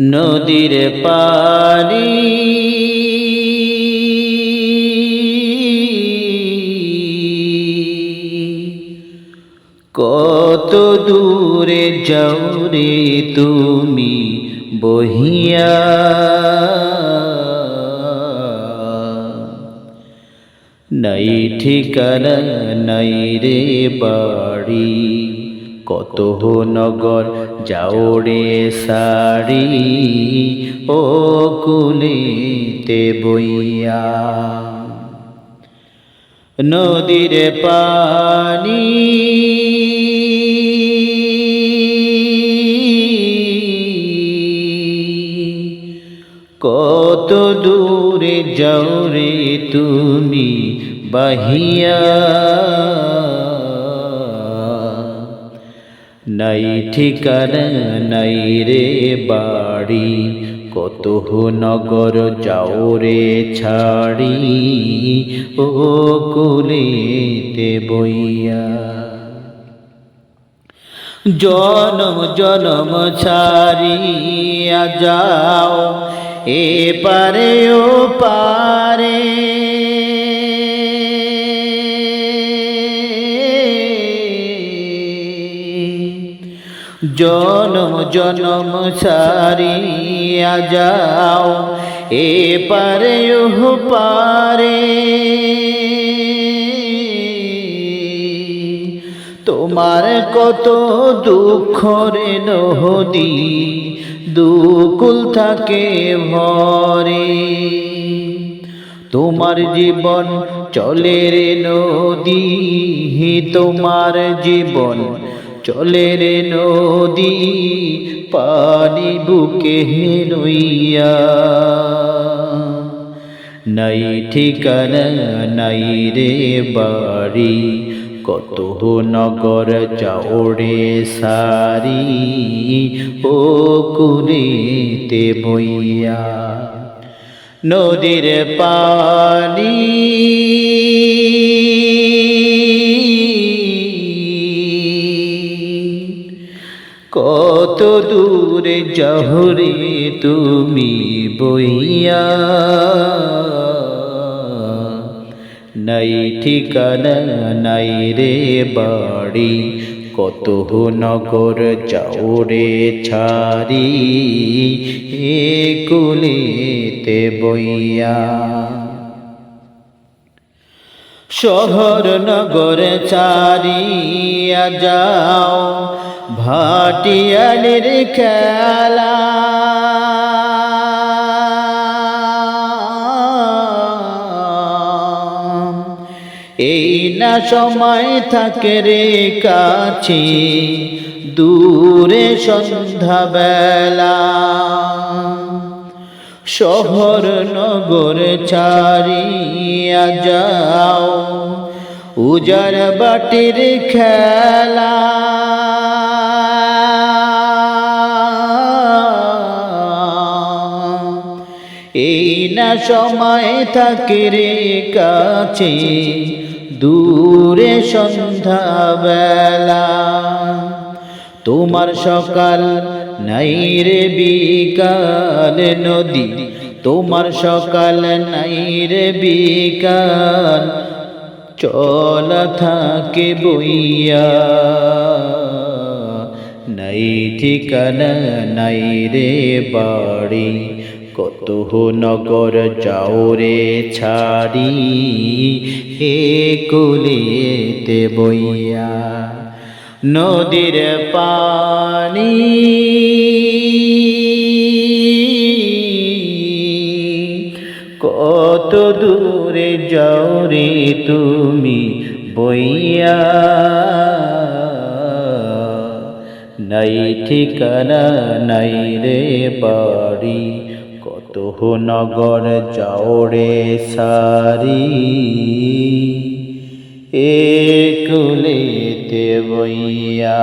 নদীর পানি। কত দূরে যাও রে তুমি বহিয়া। নাই ঠিকানা নাই রে বাড়ি। কত নগর, যাও রে সারি, ও কুলিতে বইয়া। নদীর পানি কত দূরে যাও রে তুমি বাহিয়া। নাই ঠিকানা নাই রে বাড়ি। কত নগর যাও রে ছাড়ি। ও কুলিতে বইয়া। জনম জনম ছাড়িয়া যাও। এ পারে ও পারে জনম জনম সারিয়া যাও, এ পারে পারে। তোমার কত দুঃখ রে নদী দুকুল থাকে ভরে। তোমার জীবন চলে রে নদী তোমার জীবন চলে রে নদী, পানি বুকে রইয়া নাই ঠিকানা, নাই রে বাড়ি, কত নগর চাওড়ে সারি, ও কুলিতে বইয়া। নদীর পানি কত দূরে জহরে তুমি বইয়া। নাই ঠিকানা নাই রে বাড়ি, কত নগর যাও রে ছাড়ি, এ কুলিতে বইয়া। শহর নগর চারিয়া যাও ভাটিয়ালির খেলা। এই না সময় থাকে রে কাছে দূরে সন্ধ্যাবেলা। শহর নগর ছাড়িয়া যাও। উজার বাটির খেলা। এই না সময় থাকে রে কাছে, দূরে সন্ধ্যাবেলা। তোমার সকাল নাই রে বিকাল নদী, তোমার সকাল নাই রে বিকাল, চল থাকে বইয়া। নাই ঠিকানা নাই রে বাড়ি, কত নগর যাও রে ছাড়ি হে কুলিতে বইয়া। নদীর পানি। কত দূরে যাও রে তুমি বইয়া। নাই ঠিকানা নাই রে বাড়ি, কত নগর যাও রে সারি। এ কুলিতে বইয়া